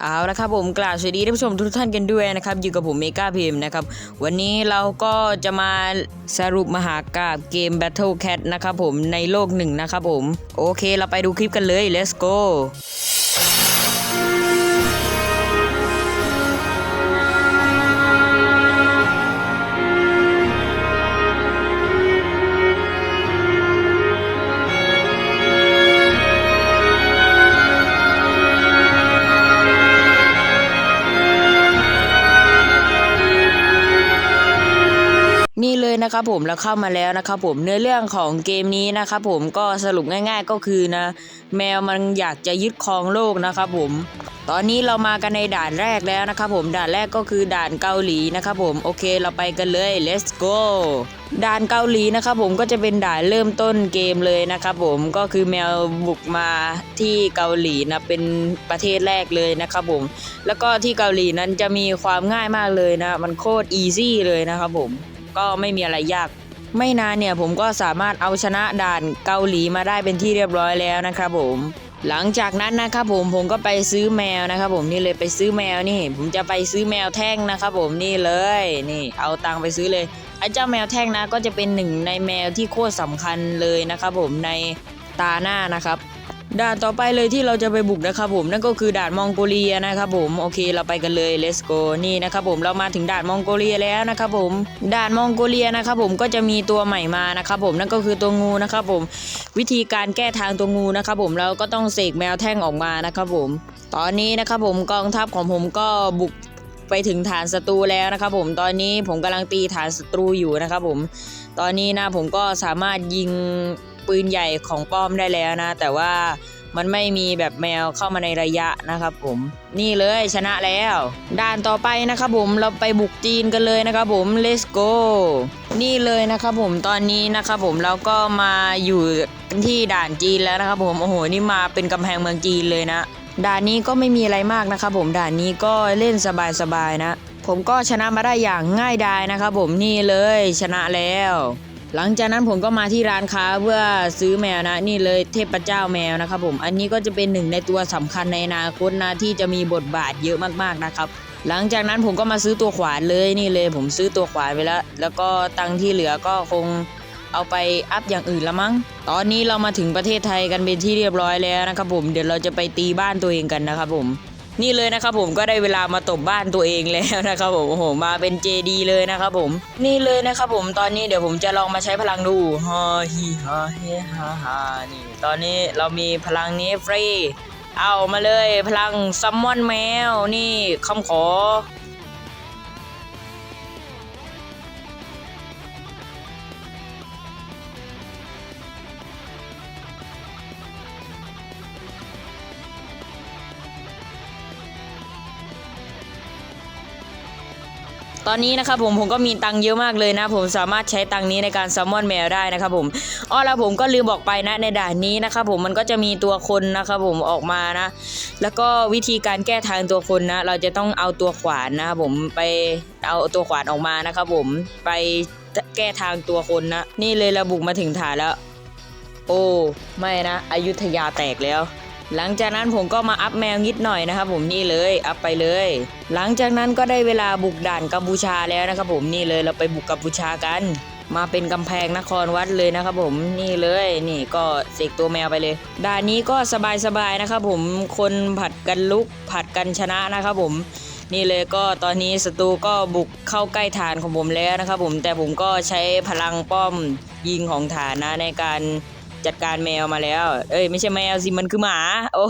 เอาละครับผมกล่าวสวัสดีท่านผู้ชมทุกท่านกันด้วยนะครับอยู่กับผมเมกาพิมนะครับวันนี้เราก็จะมาสรุปมหากาบเกม Battle Cat นะครับผมในโลกหนึ่งนะครับผม โอเคเราไปดูคลิปกันเลย let's go นะครับผมเราเข้ามาแล้วนะครับผมเนื้อเรื่องของเกมนี้นะครับผมก็สรุปง่าย ๆก็คือนะ แมวมันอยากจะยึดครองโลกนะครับผม ตอนนี้เรามากันในด่านแรกแล้วนะครับผมด่านแรกก็คือด่านเกาหลีนะครับผมโอเคเราไปกันเลย let's go ด่านเกาหลีนะครับผมก็จะเป็นด่านเริ่มต้นเกมเลยนะครับผมก็คือแมวบุกมาที่เกาหลีนะเป็นประเทศแรกเลยนะครับผมแล้วก็ที่เกาหลีนั้นจะมีความง่ายมากเลยนะ มันโคตรอีซี่เลยนะครับผม ก็ไม่มีอะไรยาก ไม่นานเนี่ยผมก็สามารถเอาชนะด่านเกาหลีมาได้เป็นที่เรียบร้อยแล้วนะครับผมหลังจากนั้นนะครับผมผมก็ไปซื้อแมวนะครับผมนี่เลยไปซื้อแมวนี่ ผมจะไปซื้อแมวแท่งนะครับผมนี่เลยนี่ เอาตังค์ไปซื้อเลยไอ้เจ้าแมวแท่งนะก็จะเป็นหนึ่งในแมวที่โคตรสำคัญเลยนะครับผมในตาหน้านะครับ ด่านต่อไปเลยที่เราจะไปบุกนะครับผมนั่นก็คือด่านมองโกเลียนะครับผมโอเคเราไปกันเลย let's go นี่นะครับผมเรามาถึงด่านมองโกเลียแล้วนะครับผมด่านมองโกเลียนะครับผมก็จะมีตัวใหม่มานะครับผมนั่นก็คือตัวงูนะครับผมวิธีการแก้ทางตัวงูนะครับผมเราก็ต้องเสกแมวแท่งออกมานะครับผม ตอนนี้นะครับผมกองทัพของผมก็บุกไปถึงฐานศัตรูแล้วนะครับผมตอนนี้ผมกำลังตีฐานศัตรูอยู่นะครับผมตอนนี้นะผมก็สามารถยิง ปืนใหญ่ของป้อมได้แล้วนะ แต่ว่ามันไม่มีแบบแมวเข้ามาในระยะนะครับ ผมนี่เลยชนะแล้ว ด่านต่อไปนะครับผมเราไปบุกจีนกันเลยนะครับผม let's go นี่เลยนะครับผมตอนนี้นะครับผมเราก็มาอยู่ที่ด่านจีนแล้วนะครับผมโอ้โหนี่มาเป็นกำแพงเมืองจีนเลยนะ ด่านนี้ก็ไม่มีอะไรมากนะครับผมด่านนี้ก็เล่นสบายๆนะ ผมก็ชนะมาได้อย่างง่ายดายนะครับผมนี่เลยชนะแล้ว หลังจากนั้นผมก็มาที่ร้านค้าเพื่อซื้อแมวนะนี่เลยเทพเจ้าแมวนะครับผมอันนี้ก็จะเป็นหนึ่งในตัวสำคัญในอนาคตนะที่จะมีบทบาทเยอะมากๆนะครับ หลังจากนั้นผมก็มาซื้อตัวขวานเลยนี่เลย ผมซื้อตัวขวานไปแล้ว แล้วก็ตังที่เหลือก็คงเอาไปอัพอย่างอื่นละมั้ง ตอนนี้เรามาถึงประเทศไทยกันเป็นที่เรียบร้อยแล้วนะครับผม เดี๋ยวเราจะไปตีบ้านตัวเองกันนะครับผม นี่เลยนะครับผมก็ได้เวลามาตบบ้านตัวเองแล้วนะครับผมโอ้โหมาเป็นเจดีเลยนะครับผม นี่เลยนะครับผมตอนนี้เดี๋ยวผมจะลองมาใช้พลังดูฮาฮีฮาเฮฮาฮานี่ ตอนนี้เรามีพลังนี้ฟรีเอามาเลยพลังซัมมอนแมวนี่คำขอ ตอนนี้นะครับผมผมก็มีตังค์เยอะมากเลยนะ ผมสามารถใช้ตังค์นี้ในการซัมมอนแมวได้นะครับผมอ้อแล้วผมก็ลืมบอกไปนะในด่านนี้นะครับผมมันก็จะมีตัวคนนะครับผมออกมานะ แล้วก็วิธีการแก้ทางตัวคนนะ เราจะต้องเอาตัวขวานนะครับผมไปเอาตัวขวานออกมานะครับผมไปแก้ทางตัวคนนะ นี่เลยเราบุกมาถึงฐานแล้ว โอ้ ไม่นะ อยุธยาแตกแล้ว หลังจากนั้นผมก็มาอัพแมวนิดหน่อยนะครับ ผมนี่เลยอัพไปเลย หลังจากนั้นก็ได้เวลาบุกด่านกัมพูชาแล้วนะครับ ผมนี่เลยเราไปบุกกัมพูชากัน มาเป็นกำแพงนครวัดเลยนะครับผมนี่เลยนี่ก็เสกตัวแมวไปเลย ด่านนี้ก็สบายๆนะครับผมคนผัดกันลุกผัดกันชนะนะครับผมนี่เลยก็ตอนนี้ศัตรูก็บุกเข้าใกล้ฐานของผมแล้วนะครับผมแต่ผมก็ใช้พลังป้อมยิงของฐานนะในการ จัดการแมวมาแล้ว เอ้ยไม่ใช่แมวสิมันคือหมา โอ้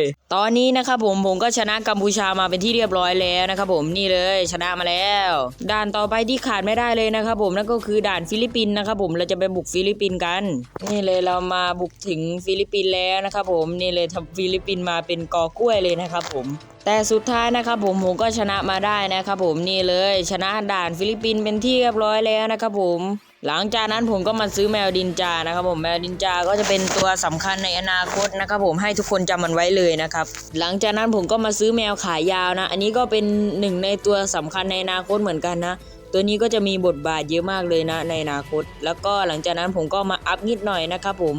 ยตอนนี้นะครับผมผมก็ชนะกัมพูชามาเป็นที่เรียบร้อยแล้วนะครับผมนี่เลยชนะมาแล้ว ด่านต่อไปที่ขาดไม่ได้เลยนะครับผมนั่นก็คือด่านฟิลิปปินส์นะครับผมเราจะไปบุกฟิลิปปินส์กัน นี่เลยเรามาบุกถึงฟิลิปปินส์แล้วนะครับผมนี่เลยทำฟิลิปปินส์มาเป็นกอกล้วยเลยนะครับผมแต่สุดท้ายนะครับผมผมก็ชนะมาได้นะครับผมนี่เลย ชนะด่านฟิลิปปินส์เป็นที่เรียบร้อยแล้วนะครับผม หลังจากนั้นผมก็มาซื้อแมวดินจานะครับผมแมวดินจาก็จะเป็นตัวสำคัญในอนาคตนะครับผมให้ทุกคนจำมันไว้เลยนะครับหลังจากนั้นผมก็มาซื้อแมวขายาวนะ อันนี้ก็เป็นหนึ่งในตัวสำคัญในอนาคตเหมือนกันนะ ตัวนี้ก็จะมีบทบาทเยอะมากเลยนะในอนาคต แล้วก็หลังจากนั้นผมก็มาอัพนิดหน่อยนะครับผม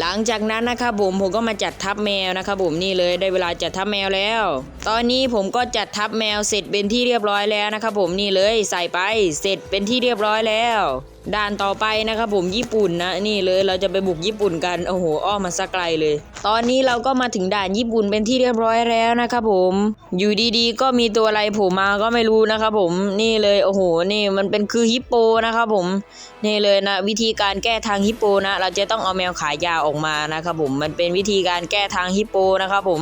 หลังจากนั้นนะครับผมผมก็มาจัดทับแมวนะครับผมนี่เลยได้เวลาจัดทับแมวแล้ว ตอนนี้ผมก็จัดทับแมวเสร็จเป็นที่เรียบร้อยแล้วนะครับผมนี่เลยใส่ไปเสร็จเป็นที่เรียบร้อยแล้ว ด่านต่อไปนะครับผมญี่ปุ่นนะนี่เลยเราจะไปบุกญี่ปุ่นกันโอ้โหอ้อมมาสักไกลเลย ตอนนี้เราก็มาถึงด่านญี่ปุ่นเป็นที่เรียบร้อยแล้วนะครับผมอยู่ดีๆ ก็มีตัวอะไรโผล่มาก็ไม่รู้นะครับผมนี่เลยโอ้โหนี่มันเป็นคือฮิปโปนะครับผมนี่เลยนะวิธีการแก้ทางฮิปโปนะ เราจะต้องเอาแมวขายาวออกมานะครับผมมันเป็นวิธีการแก้ทางฮิปโปนะครับผม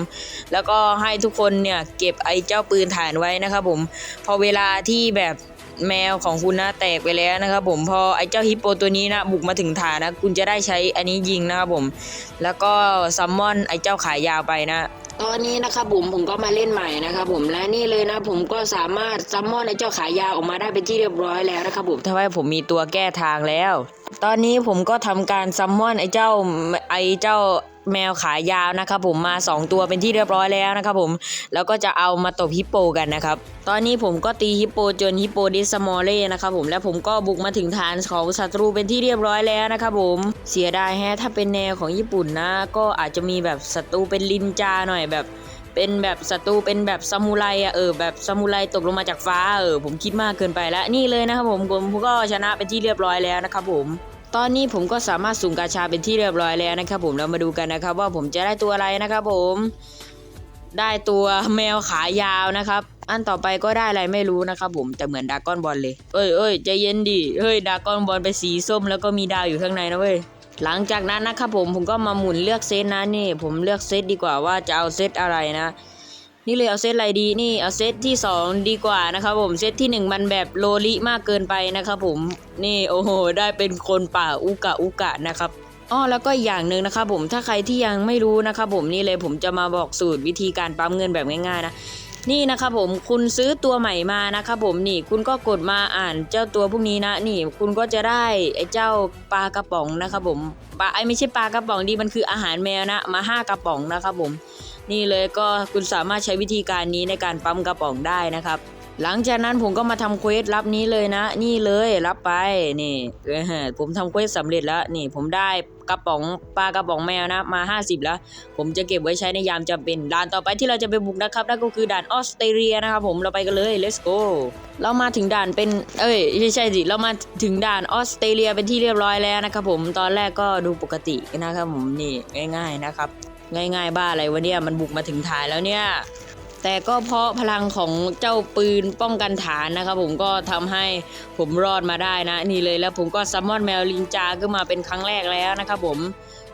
แล้วก็ให้ทุกคนเนี่ยเก็บไอ้เจ้าปืนฐานไว้นะครับผมพอเวลาที่แบบ แมวของคุณนะแตกไปแล้วนะครับผมพอไอ้เจ้าฮิปโปตัวนี้นะบุกมาถึงฐานนะคุณจะได้ใช้อันนี้ยิงนะครับผม แล้วก็ซัมมอนไอ้เจ้าขายาวไปนะตอนนี้นะครับผมผมก็มาเล่นใหม่นะครับผมและนี่เลยนะผมก็สามารถซัมมอนไอ้เจ้าขายาวออกมาได้เป็นที่เรียบร้อยแล้วนะครับผมทำให้ผมมีตัวแก้ทางแล้ว ตอนนี้ผมก็ทำการซัมมอนไอ้เจ้าไอ้เจ้า แมวขายาวนะครับผมมา 2 ตัวเป็นที่เรียบร้อยแล้วนะครับผมแล้วก็จะเอามาตบฮิปโปกันนะครับตอนนี้ผมก็ตีฮิปโปจนฮิปโปดิสมอลเล่นะครับผมแล้วผมก็บุกมาถึงฐานของศัตรูเป็นที่เรียบร้อยแล้วนะครับผมเสียดายแฮะถ้าเป็นแนวของญี่ปุ่นนะ ก็อาจจะมีแบบศัตรูเป็นลินจาหน่อยแบบเป็นแบบศัตรูเป็นแบบซามูไรอะเออแบบซามูไรตกลงมาจากฟ้าเออผมคิดมากเกินไปแล้วนี่เลยนะครับผมผมก็ชนะเป็นที่เรียบร้อยแล้วนะครับผม ตอนนี้ผมก็สามารถสุ่มกาชาเป็นที่เรียบร้อยแล้วนะครับ ผมเรามาดูกันนะครับ ว่าผมจะได้ตัวอะไรนะครับ ผมได้ตัวแมวขายาวนะครับ อันต่อไปก็ได้อะไรไม่รู้นะครับ ผมแต่เหมือนดากอนบอลเลย เอ้ยเอ้ยใจเย็นดิเฮ้ยดากอนบอลไปนสีส้มแล้วก็มีดาวอยู่ข้างในนะเว้ยหลังจากนั้นนะครับผมผมก็มาหมุนเลือกเซตนะนี่ ผมเลือกเซตดีกว่าว่าจะเอาเซตอะไรนะ นี่เลยเอาเซตอะไรดีนี่เอาเซตที่ 2 ดีกว่านะครับผมเซตที่ 1 มันแบบโลลิมากเกินไปนะครับผมนี่โอ้โหได้เป็นคนป่าอุกะอุกะนะครับอ้อแล้วก็อีกอย่างหนึ่งนะครับผมถ้าใครที่ยังไม่รู้นะครับผมนี่เลยผมจะมาบอกสูตรวิธีการปั๊มเงินแบบง่ายๆนะนี่นะครับผมคุณซื้อตัวใหม่มานะครับผมนี่คุณก็กดมาอ่านเจ้าตัวพวกนี้นะนี่คุณก็จะได้ไอ้เจ้าปลากระป๋องนะครับผมปลาไอ้ไม่ใช่ปลากระป๋องดีมันคืออาหารแมวนะมาห้ากระป๋องนะครับผม นี่เลยก็คุณสามารถใช้วิธีการนี้ในการปั๊มกระป๋องได้นะครับ หลังจากนั้นผมก็มาทำเควสรับนี้เลยนะ นี่เลยรับไปนี่ผมทำเควสสำเร็จแล้วนี่ผมได้กระป๋องปลากระป๋องแมวนะมา 50 แล้ว ผมจะเก็บไว้ใช้ในยามจำเป็นด่านต่อไปที่เราจะไปบุกนะครับนั่นก็คือด่านออสเตรเลียนะครับผมเราไปกันเลย let's go เรามาถึงด่านเป็นเอ้ยไม่ใช่สิเรามาถึงด่านออสเตรเลียเป็นที่เรียบร้อยแล้วนะครับผมตอนแรกก็ดูปกตินะครับผมนี่ง่าย ๆนะครับ ง่าย ๆ บ้าอะไรวะเนี่ยมันบุกมาถึงฐานแล้วเนี่ย แต่ก็เพราะพลังของเจ้าปืนป้องกันฐานนะครับผมก็ทำให้ผมรอดมาได้นะ นี่เลยแล้วผมก็ซัมมอนแมวลินจาขึ้นมาเป็นครั้งแรกแล้วนะครับผม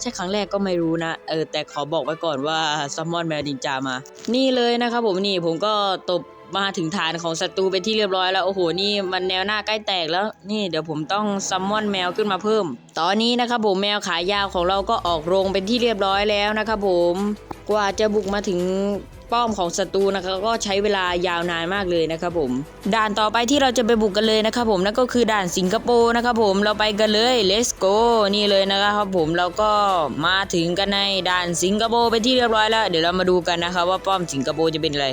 ใช่ครั้งแรกก็ไม่รู้นะเออแต่ขอบอกไว้ก่อนว่าซัมมอนแมวลินจามา นี่เลยนะครับผมนี่ผมก็ตบ มาถึงฐานของศัตรูเป็นที่เรียบร้อยแล้ว โอ้โห นี่มันแนวหน้าใกล้แตกแล้ว นี่เดี๋ยวผมต้องซัมมอนแมวขึ้นมาเพิ่ม ตอนนี้นะครับผมแมวขายาวของเราก็ออกโรงเป็นที่เรียบร้อยแล้วนะครับผมกว่าจะบุกมาถึงป้อมของศัตรูนะครับก็ใช้เวลายาวนานมากเลยนะครับผม ด่านต่อไปที่เราจะไปบุกกันเลยนะครับผมนั่นก็คือด่านสิงคโปร์นะครับผมเราไปกันเลย let's go นี่เลยนะครับผมเราก็มาถึงกันในด่านสิงคโปร์เป็นที่เรียบร้อยแล้ว เดี๋ยวเรามาดูกันนะครับว่าป้อมสิงคโปร์จะเป็นอะไร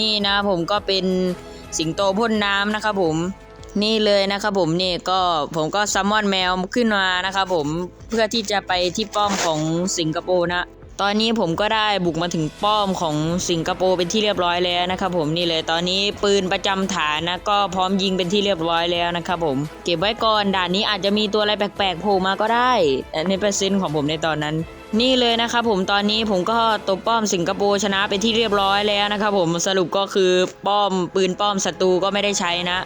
นี่นะผมก็เป็นสิงโตพ่นน้ำนะครับผมนี่เลยนะครับผมนี่ก็ผมก็ซัมมอนแมวขึ้นมานะครับผมเพื่อที่จะไปที่ป้อมของสิงคโปร์นะ ตอนนี้ผมก็ได้บุกมาถึงป้อมของสิงคโปร์เป็นที่เรียบร้อยแล้วนะครับผมนี่เลยตอนนี้ปืนประจำฐานนะก็พร้อมยิงเป็นที่เรียบร้อยแล้วนะครับผมเก็บไว้ก่อนด่านนี้อาจจะมีตัวอะไรแปลกๆโผล่มาก็ได้อันเปอร์เซ็นต์ของผมในตอนนั้นนี่เลยนะครับผมตอนนี้ผมก็ตบป้อมสิงคโปร์ชนะเป็นที่เรียบร้อยแล้วนะครับผมสรุปก็คือป้อมปืนป้อมศัตรูก็ไม่ได้ใช้นะ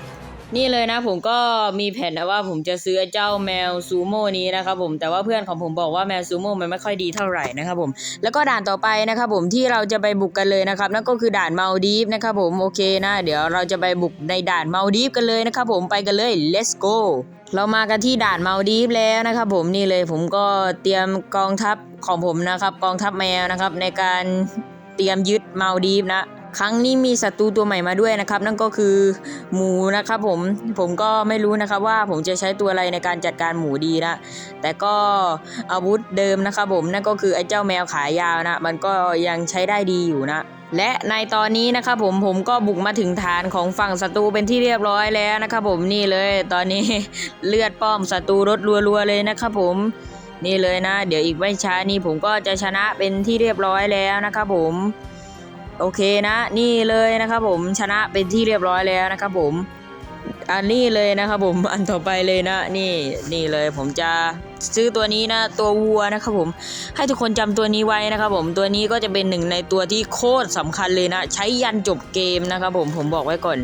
นี่เลยนะผมก็มีแผนนะว่าผมจะซื้อเจ้าแมวซูโม่นี้นะครับผมแต่ว่าเพื่อนของผมบอกว่าแมวซูโม่มันไม่ค่อยดีเท่าไหร่นะครับผมแล้วก็ด่านต่อไปนะครับผมที่เราจะไปบุกกันเลยนะครับนั่นก็คือด่านมาลดีฟนะครับผมโอเคนะ เดี๋ยวเราจะไปบุกในด่านมาลดีฟกันเลยนะครับผมไปกันเลย let's go เรามากันที่ด่านมาลดีฟแล้วนะครับผมนี่เลยผมก็เตรียมกองทัพของผมนะครับกองทัพแมวนะครับในการเตรียมยึดมาลดีฟนะ ครั้งนี้มีศัตรูตัวใหม่มาด้วยนะครับ นั่นก็คือหมูนะครับผมผมก็ไม่รู้นะครับว่าผมจะใช้ตัวอะไรในการจัดการหมูดีนะแต่ก็อาวุธเดิมนะครับผมนั่นก็คือไอ้เจ้าแมวขายาวนะ มันก็ยังใช้ได้ดีอยู่นะและในตอนนี้นะครับผมผมก็บุกมาถึงฐานของฝั่งศัตรูเป็นที่เรียบร้อยแล้วนะครับผมนี่เลยตอนนี้เลือดป้อมศัตรูลดรัวๆเลยนะครับผมนี่เลยนะ เดี๋ยวอีกไม่ช้านี้ผมก็จะชนะเป็นที่เรียบร้อยแล้วนะครับผม โอเคนะ นี่เลยนะครับผมชนะเป็นที่เรียบร้อยแล้วนะครับผม อันนี้เลยนะครับผมอันต่อไปเลยนะ นี่นี่เลยผมจะซื้อตัวนี้นะตัววัวนะครับผมให้ทุกคนจำตัวนี้ไว้นะครับผมตัวนี้ก็จะเป็นหนึ่งในตัวที่โคตรสำคัญเลยนะ ใช้ยันจบเกมนะครับผมผมบอกไว้ก่อน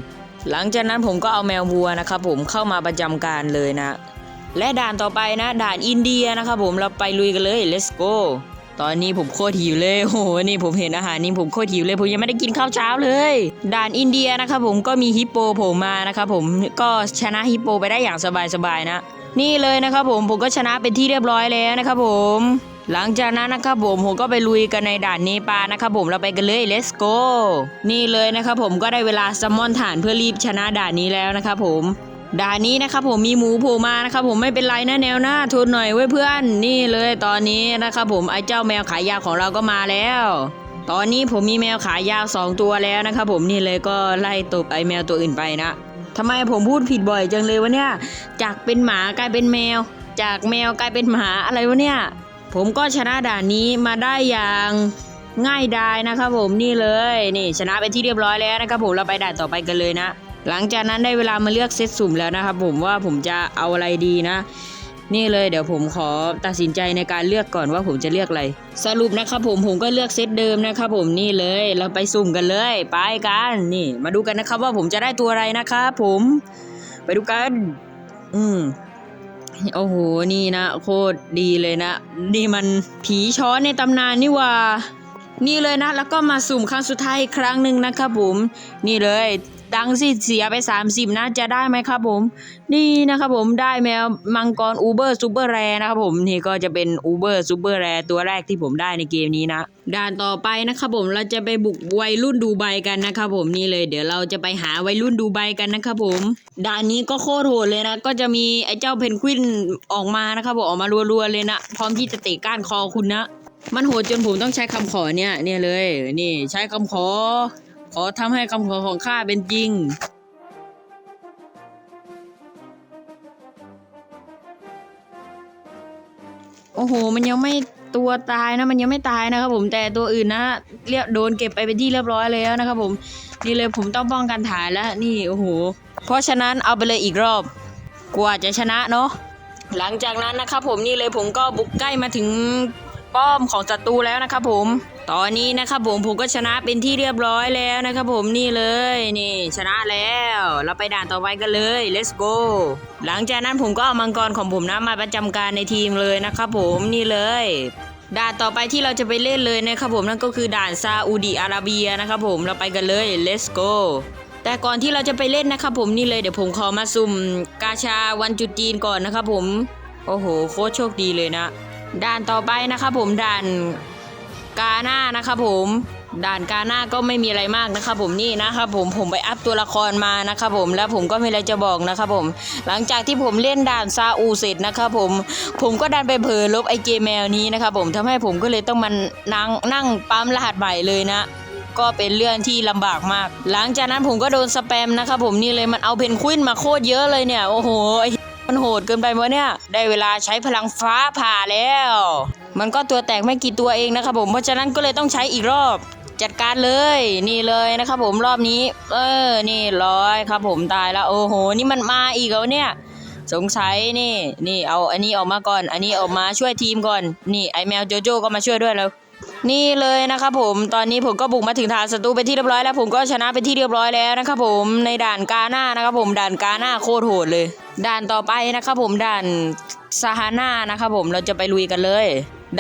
หลังจากนั้นผมก็เอาแมววัวนะครับผมเข้ามาประจำการเลยนะ และด่านต่อไปนะ ด่านอินเดียนะครับผมเราไปลุยกันเลย let's go ตอนนี้ผมโคตรหิวเลยโอ้โหนี่ผมเห็นอาหารนี่ผมโคตรหิวเลยผมยังไม่ได้กินข้าวเช้าเลย ด่านอินเดียนะครับผมก็มีฮิปโปโผล่มานะครับผมก็ชนะฮิปโปไปได้อย่างสบายๆนะ นี่เลยนะครับผมผมก็ชนะเป็นที่เรียบร้อยแล้วนะครับผมหลังจากนั้นนะครับผมผมก็ไปลุยกันในด่านเนปาลนะครับผมเราไปกันเลย let's go นี่เลยนะครับผมก็ได้เวลาซัมมอนฐานเพื่อรีบชนะด่านนี้แล้วนะครับผม ด่านนี้นะครับผมมีหมูโผล่มานะครับผมไม่เป็นไรนะแนวหน้าทุนหน่อยไว้ยเพื่อนนี่เลยตอนนี้นะครับผมไอ้เจ้าแมวขายยาวของเราก็มาแล้ว ตอนนี้ผมมีแมวขายาวสองตัวแล้วนะครับผมนี่เลยก็ไล่ตบไอ้แมวตัวอื่นไปนะทำไมผมพูดผิดบ่อยจังเลยวะเนี่ยจากเป็นหมากลายเป็นแมว จากแมวกลายเป็นหมาอะไรวะเนี่ยผมก็ชนะด่านนี้มาได้อย่างง่ายดายนะครับผมนี่เลยนี่ชนะเป็นที่เรียบร้อยแล้วนะครับผมเราไปด่านต่อไปกันเลยนะ หลังจากนั้นได้เวลามาเลือกเซตสุ่มแล้วนะครับผมว่าผมจะเอาอะไรดีนะ นี่เลยเดี๋ยวผมขอตัดสินใจในการเลือกก่อนว่าผมจะเลือกอะไร สรุปนะครับผมผมก็เลือกเซตเดิมนะครับผมนี่เลยเราไปสุ่มกันเลย ไปกันนี่ มาดูกันนะครับว่าผมจะได้ตัวอะไรนะครับผมไปดูกัน อืมโอ้โห นี่นะ โคตรดีเลยนะ นี่มันผีช้อนในตำนานนี่ว่า นี่เลยนะ แล้วก็มาสุ่มครั้งสุดท้ายอีกครั้งหนึ่งนะครับผม นี่เลย ตังค์สิเสียไป 30 นะจะได้ไหมครับผม นี่นะครับผมได้แมวมังกรอูเบอร์ซูเปอร์แรนะครับผมนี่ก็จะเป็นอูเบอร์ซูเปอร์แรตัวแรกที่ผมได้ในเกมนี้นะ ด่านต่อไปนะครับผมเราจะไปบุกวัยรุ่นดูไบกันนะครับผมนี่เลยเดี๋ยวเราจะไปหาวัยรุ่นดูไบกันนะครับผม ด่านนี้ก็โคตรโหดเลยนะ ก็จะมีไอ้เจ้าเพนกวินออกมานะครับผมออกมารัวๆเลยนะ พร้อมที่จะเตะก้านคอคุณนะ มันโหดจนผมต้องใช้คำขอเนี่ยเนี่ยเลย นี่ใช้คำขอ ขอทำให้คำขอของข้าเป็นจริง โอ้โห มันยังไม่ตัวตายนะมันยังไม่ตายนะครับผมแต่ตัวอื่นนะเรียบโดนเก็บไปเป็นที่เรียบร้อยแล้วนะครับผมนี่เลยผมต้องป้องกันฐานแล้วนี่โอ้โหเพราะฉะนั้นเอาไปเลยอีกรอบ กว่าจะชนะเนาะหลังจากนั้นนะครับผมนี่เลยผมก็บุกใกล้มาถึงป้อมของศัตรูแล้วนะครับผม ตอนนี้นะครับผมผมก็ชนะเป็นที่เรียบร้อยแล้วนะครับผมนี่เลยนี่ชนะแล้ว เราไปด่านต่อไปกันเลย let's go หลังจากนั้นผมก็เอามังกรของผมนะมาประจำการในทีมเลยนะครับผมนี่เลย ด่านต่อไปที่เราจะไปเล่นเลยนะครับผมนั่นก็คือด่านซาอุดิอาระเบียนะครับผมเราไปกันเลย let's go แต่ก่อนที่เราจะไปเล่นนะครับผมนี่เลยเดี๋ยวผมขอมาสุ่มกาชาวันจุดจีนก่อนนะครับผม โอ้โห โคตรโชคดีเลยนะ ด่านต่อไปนะครับผมด่าน กาหน้านะครับผมด่านกาหน้าก็ไม่มีอะไรมากนะครับผมนี่นะครับผมผมไปอัพตัวละครมานะครับผมแล้วผมก็มีอะไรจะบอกนะครับผม หลังจากที่ผมเล่นด่านซาอูเสร็จนะครับผมผมก็ดันไปเผลอลบไอเกมแมวนี้นะครับผมทำให้ผมก็เลยต้องมานั่งนั่งปั๊มรหัสใหม่เลยนะก็เป็นเรื่องที่ลำบากมาก หลังจากนั้นผมก็โดนสแปมนะครับผมนี่เลยมันเอาเพนกวินมาโคตรเยอะเลยเนี่ยโอ้โห มันโหดเกินไปวะเนี่ย ได้เวลาใช้พลังฟ้าผ่าแล้ว มันก็ตัวแตกไม่กี่ตัวเองนะครับผม เพราะฉะนั้นก็เลยต้องใช้อีกรอบ จัดการเลย นี่เลยนะครับผมรอบนี้ เออ นี่ร้อยครับผมตายแล้วโอ้โห นี่มันมาอีกแล้วเนี่ย สงสัยนี่ นี่เอาอันนี้ออกมาก่อน อันนี้ออกมาช่วยทีมก่อน นี่ไอแมวโจโจ้ก็มาช่วยด้วยแล้ว นี่เลยนะครับผมตอนนี้ผมก็บุกมาถึงฐานศัตรูเป็นที่เรียบร้อยแล้ว ผมก็ชนะเป็นที่เรียบร้อยแล้วนะครับผมในด่านกาหน้านะครับผมด่านกาหน้าโคตรโหดเลย ด่านต่อไปนะครับผมด่านซาฮาน่านะครับผมเราจะไปลุยกันเลย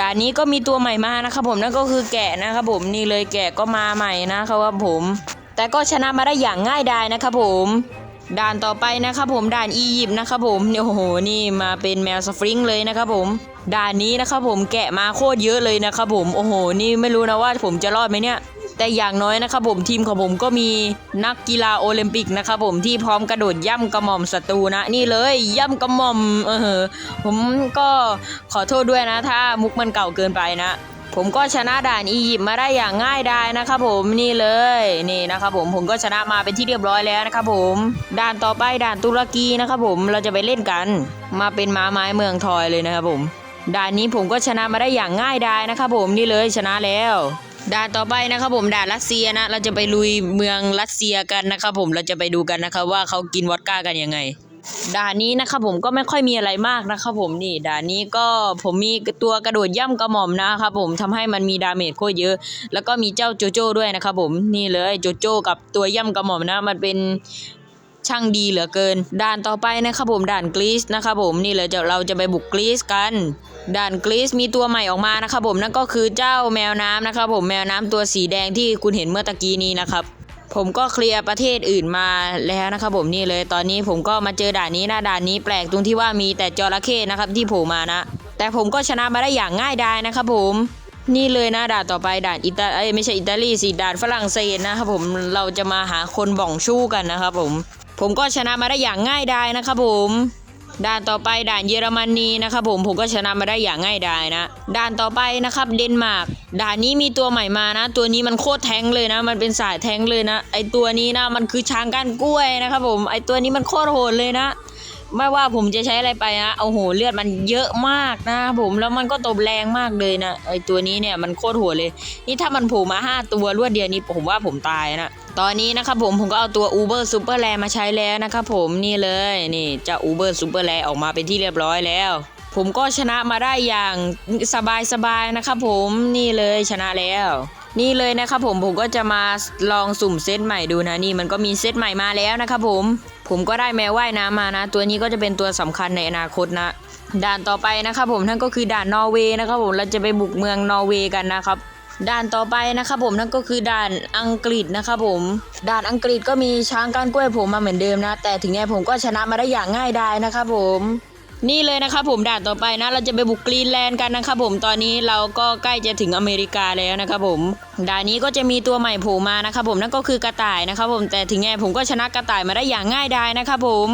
ด่านนี้ก็มีตัวใหม่มานะครับผมนั่นก็คือแกะนะครับผมนี่เลยแกะก็มาใหม่นะครับผม แต่ก็ชนะมาได้อย่างง่ายดายนะครับผมด่านต่อไปนะครับผมด่านอียิปต์นะครับผมเนี่ยโอ้โหนี่มาเป็นแมวสฟริงเลยนะครับผม ด่านนี้นะครับผมแกะมาโคตรเยอะเลยนะครับผมโอ้โห นี่ไม่รู้นะว่าผมจะรอดไหมเนี่ย แต่อย่างน้อยนะครับผมทีมของผมก็มีนักกีฬาโอลิมปิกนะครับผมที่พร้อมกระโดดย่ำกระหม่อมศัตรูนะ นี่เลยย่ำกระหม่อมเออผมก็ขอโทษด้วยนะ ถ้ามุกมันเก่าเกินไปนะผมก็ชนะด่านอียิปต์มาได้อย่างง่ายดายนะครับผมนี่เลยนี่นะครับผมผมก็ชนะมาเป็นที่เรียบร้อยแล้วนะครับผมด่านต่อไปด่านตุรกีนะครับผมเราจะไปเล่นกัน มาเป็นม้าไม้เมืองทอยเลยนะครับผม ด่านนี้ผมก็ชนะมาได้อย่างง่ายดายนะครับผมนี่เลยชนะแล้วด่านต่อไปนะครับผมด่านรัสเซียนะ เราจะไปลุยเมืองรัสเซียกันนะครับผมเราจะไปดูกันนะครับว่าเขากินวอดก้ากันยังไงด่านนี้นะครับผมก็ไม่ค่อยมีอะไรมากนะครับผมนี่ด่านนี้ก็ผมมีตัวกระโดดย่ำกระหม่อมนะครับผมทำให้มันมีดาเมจโคตรเยอะ แล้วก็มีเจ้าโจโจ้ด้วยนะครับผมนี่เลยโจโจ้กับตัวย่ำกระหม่อมนะ มันเป็น ช่างดีเหลือเกิน ด่านต่อไปนะครับผมด่านกรีซนะครับผมนี่เลยจะเราจะไปบุกกรีซกัน ด่านกรีซมีตัวใหม่ออกมานะครับผมนั่นก็คือเจ้าแมวน้ำนะครับผมแมวน้ำตัวสีแดงที่คุณเห็นเมื่อตะกี้นี้นะครับผมก็เคลียร์ประเทศอื่นมาแล้วนะครับผมนี่เลยตอนนี้ผมก็มาเจอด่านนี้นะด่านนี้แปลกตรงที่ว่ามีแต่จระเข้นะครับที่โผล่มานะ แต่ผมก็ชนะมาได้อย่างง่ายดายนะครับผมนี่เลยนะด่านต่อไปด่านอิตาเอ้ยไม่ใช่อิตาลีสิด่านฝรั่งเศสนะครับผมเราจะมาหาคนบ่องชู้กันนะครับผม ผมก็ชนะมาได้อย่างง่ายดายนะครับผมด่านต่อไปด่านเยอรมนีนะครับผมผมก็ชนะมาได้อย่างง่ายดายนะด่านต่อไปนะครับเดนมาร์กด่านนี้มีตัวใหม่มานะ ตัวนี้มันโคตรแทงเลยนะ มันเป็นสายแทงเลยนะ ไอตัวนี้นะมันคือช้างก้านกล้วยนะครับผมไอตัวนี้มันโคตรโหดเลยนะ ไม่ว่าผมจะใช้อะไรไปนะโอ้โหเลือดมันเยอะมากนะผมแล้วมันก็ตบแรงมากเลยนะไอตัวนี้เนี่ยมันโคตรโหดเลย นี่ถ้ามันโผล่มาห้าตัวรวดเดียวนี้ผมว่าผมตายนะตอนนี้นะครับผมผมก็เอาตัว Uber Super Land มาใช้แล้วนะครับผมนี่เลยนี่จะ Uber Super Land ออกมาเป็นที่เรียบร้อยแล้ว ผมก็ชนะมาได้อย่างสบายๆนะครับผมนี่เลยชนะแล้วนี่เลยนะครับผมผมก็จะมาลองสุ่มเซตใหม่ดูนะนี่มันก็มีเซตใหม่มาแล้วนะครับผม ผมก็ได้แมวว่ายน้ำมานะ ตัวนี้ก็จะเป็นตัวสำคัญในอนาคตนะ ด่านต่อไปนะครับผมนั่นก็คือด่านนอร์เวย์นะครับผมเราจะไปบุกเมืองนอร์เวย์กันนะครับด่านต่อไปนะครับผมนั่นก็คือด่านอังกฤษนะครับผม ด่านอังกฤษก็มีช้างก้านกล้วยผมมาเหมือนเดิมนะ แต่ถึงไงผมก็ชนะมาได้อย่างง่ายดายนะครับผม นี่เลยนะครับผมด่านต่อไปนะ เราจะไปบุกกรีนแลนด์กันนะครับผมตอนนี้เราก็ใกล้จะถึงอเมริกาแล้วนะครับผมด่านนี้ก็จะมีตัวใหม่โผล่มานะครับผมนั่นก็คือกระต่ายนะครับผมแต่ถึงไงผมก็ชนะกระต่ายมาได้อย่างง่ายดายนะครับผม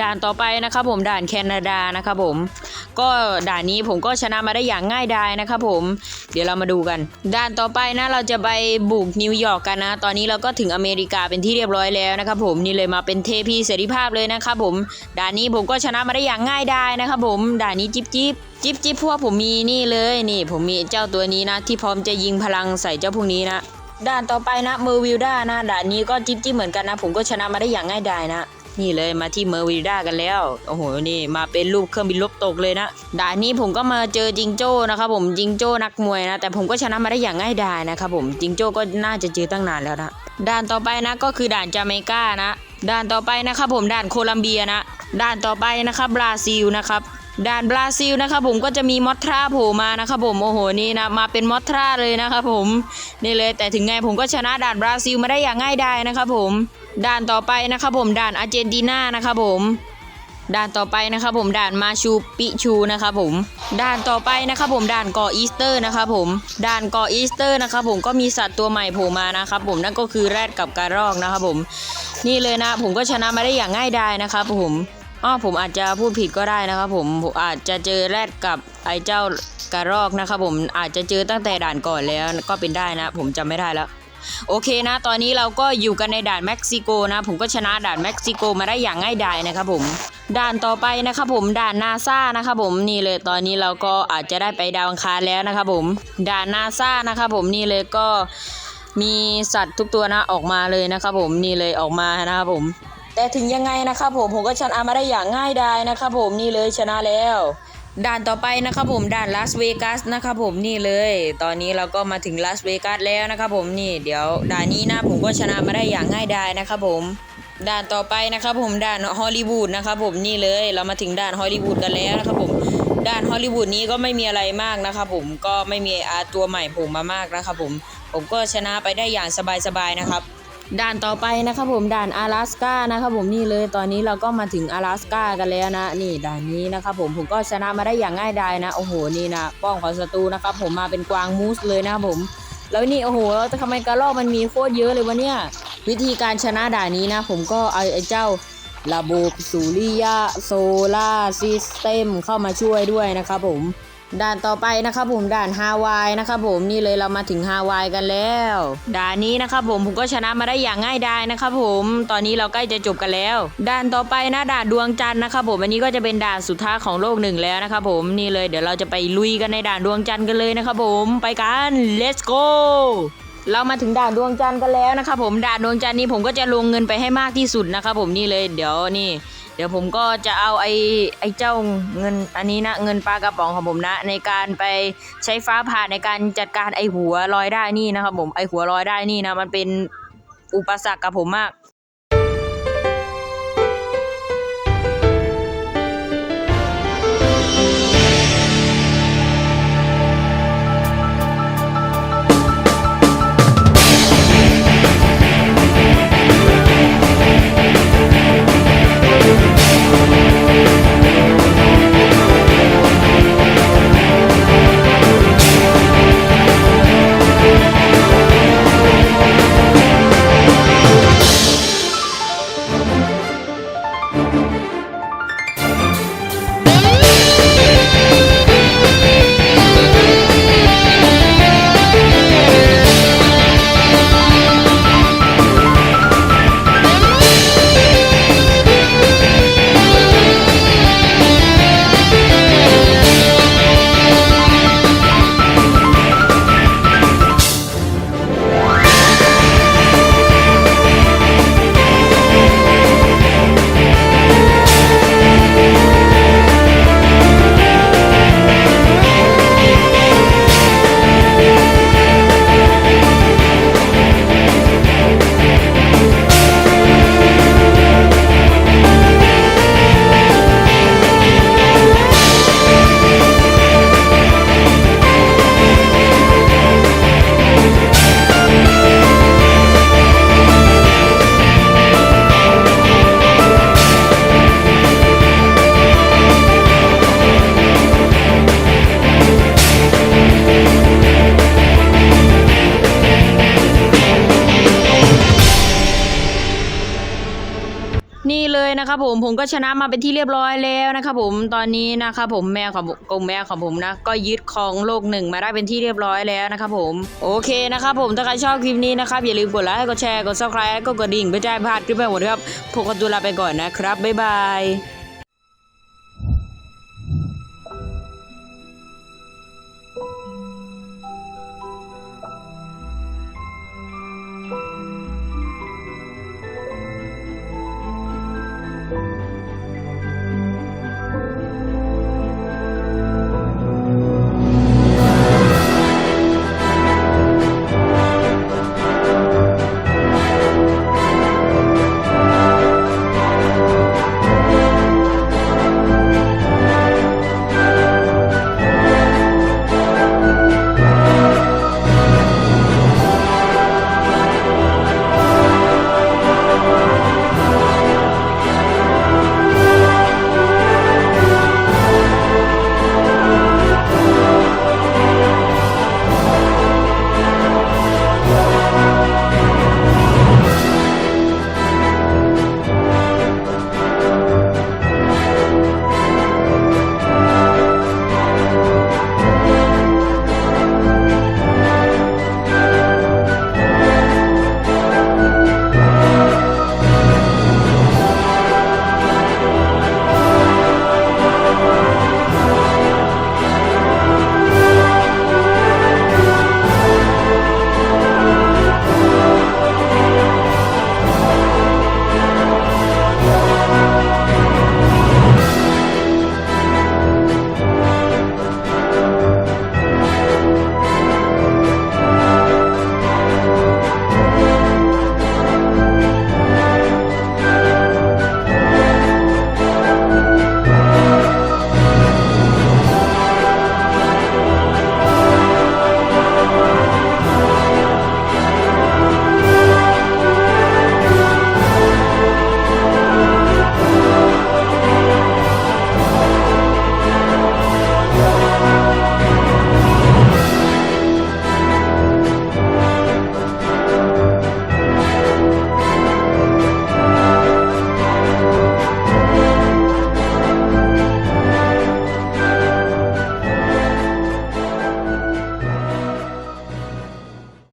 ด่านต่อไปนะครับผมด่านแคนาดานะครับผม ก็ด่านนี้ผมก็ชนะมาได้อย่างง่ายดายนะครับผม เดี๋ยวเรามาดูกัน ด่านต่อไปนะเราจะไปบุกนิวยอร์กกันนะ ตอนนี้เราก็ถึงอเมริกาเป็นที่เรียบร้อยแล้วนะครับผมนี่เลยมาเป็นเทพีเสรีภาพเลยนะครับผม ด่านนี้ผมก็ชนะมาได้อย่างง่ายดายนะครับผมด่านนี้จิ๊บจิ๊บจิ๊บจิ๊บพวกผมมีนี่เลยนี่ ผมมีเจ้าตัวนี้นะ ที่พร้อมจะยิงพลังใส่เจ้าพวกนี้นะ ด่านต่อไปนะเมอร์วิลด้านะ ด่านนี้ก็จิ๊บจิ๊บเหมือนกันนะ ผมก็ชนะมาได้อย่างง่ายดายนะ นี่เลยมาที่เมอร์วิด้ากันแล้ว โอ้โห นี่มาเป็นรูปเครื่องบินลบตกเลยนะ ด่านนี้ผมก็มาเจอจิงโจ้นะครับผม จิงโจ้นักมวยนะ แต่ผมก็ชนะมาได้อย่างง่ายดายนะครับผม จิงโจ้ก็น่าจะเจอตั้งนานแล้วนะ ด่านต่อไปนะก็คือด่านจาเมกานะ ด่านต่อไปนะครับผม ด่านโคลัมเบียนะ ด่านต่อไปนะครับบราซิลนะครับด่านบราซิลนะครับผมก็จะมีมอทราโผล่มานะครับผมโอ้โหนี่นะมาเป็นมอทราเลยนะครับผมนี่เลยแต่ถึงไงผมก็ชนะด่านบราซิลมาได้อย่างง่ายดายนะครับผม ด่านต่อไปนะครับผมด่านอาร์เจนตินานะครับผมด่านต่อไปนะครับผมด่านมาชูปิชูนะครับผมด่านต่อไปนะครับผมด่านเกาะอีสเตอร์นะครับผมด่านเกาะอีสเตอร์นะครับผมก็มีสัตว์ตัวใหม่โผล่มานะครับผมนั่นก็คือแรดกับกระรอกนะครับผมนี่เลยนะผมก็ชนะมาได้อย่างง่ายดายนะครับผมอ้อผมอาจจะพูดผิดก็ได้นะครับผมผมอาจจะเจอแรดกับไอ้เจ้ากระรอกนะครับผมอาจจะเจอตั้งแต่ด่านก่อนแล้วก็เป็นได้นะ ผมจำไม่ได้แล้ว โอเคนะ ตอนนี้เราก็อยู่กันในด่านเม็กซิโกนะ ผมก็ชนะด่านเม็กซิโกมาได้อย่างง่ายดายนะครับผม ด่านต่อไปนะครับผมด่านนาซานะครับผมนี่เลยตอนนี้เราก็อาจจะได้ไปดาวอังคารแล้วนะครับผม ด่านนาซานะครับผมนี่เลยก็มีสัตว์ทุกตัวนะออกมาเลยนะครับผมนี่เลยออกมานะครับผม แต่ถึงยังไงนะครับผมผมก็ชนะมาได้อย่างง่ายดายนะครับผมนี่เลยชนะแล้ว ด่านต่อไปนะครับผมด่านลาสเวกัสนะครับผมนี่เลย ตอนนี้เราก็มาถึงลาสเวกัสแล้วนะครับผมนี่เดี๋ยวด่านนี้นะผมก็ชนะมาได้อย่างง่ายดายนะครับผมด่านต่อไปนะครับผมด่านฮอลลีวูดนะครับผมนี่เลยเรามาถึงด่านฮอลลีวูดกันแล้วนะครับผมด่านฮอลลีวูดนี้ก็ไม่มีอะไรมากนะครับผมก็ไม่มีอาตัวใหม่ผมมามากนะครับผมผมก็ชนะไปได้อย่างสบายๆนะครับ ด่านต่อไปนะครับผมด่าน阿拉สกานะครับผมนี่เลยตอนนี้เราก็มาถึง阿拉สกากันแล้วนะนี่ด่านนี้นะครับผมผมก็ชนะมาได้อย่างง่ายดายนะโอ้โหนี่นะป้องของศัตรูนะครับผมมาเป็นกวางมูสเลยนะครับผม แล้วนี่โอ้โหแล้วทำไมกระรอกมันมีโคตรเยอะเลยวะเนี่ยวิธีการชนะด่านนี้นะ ผมก็เอาไอ้เจ้าระบบสุริยะโซลาร์ซิสเต็มเข้ามาช่วยด้วยนะครับผม ด่านต่อไปนะครับผมด่านฮาวายนะครับผมนี่เลยเรามาถึงฮาวายกันแล้ว ด่านนี้นะครับผมผมก็ชนะมาได้อย่างง่ายดายนะครับผมตอนนี้เราใกล้จะจบกันแล้ว ด่านต่อไปนะด่านดวงจันทร์นะครับผมอันนี้ก็จะเป็นด่านสุดท้ายของโลกหนึ่งแล้วนะครับผมนี่เลยเดี๋ยวเราจะไปลุยกันในด่านดวงจันทร์กันเลยนะครับผมไปกัน let's go เรามาถึงด่านดวงจันทร์กันแล้วนะครับผมด่านดวงจันทร์นี้ผมก็จะลงเงินไปให้มากที่สุดนะครับผมนี่เลยเดี๋ยวนี่ ดี๋ยวผมก็จะเอาไอ้ไอ้เจ้าเงินอันนี้นะเงินปลากระป๋องของผมนะ ในการไปใช้ฟ้าผ่าในการจัดการไอ้หัวลอยได้นี่นะครับผมไอ้หัวลอยได้นี่นะมันเป็นอุปสรรคกับผมมาก นะครับผมผมก็ชนะมาเป็นที่เรียบร้อยแล้วนะครับผมตอนนี้นะครับผมแมวของผมกงแมวของผมนะ ก็ยึดครองโลกหนึ่งมาได้เป็นที่เรียบร้อยแล้วนะครับผมโอเคนะครับผมถ้าใครชอบคลิปนี้นะครับอย่าลืมกดไลค์กดแชร์กดซับสไครต์ก็กดดิ่งเพื่ไม่พลาดคลิปใหม่หมดครับพวกกันตัวลาไปก่อนนะครับบ๊ายบาย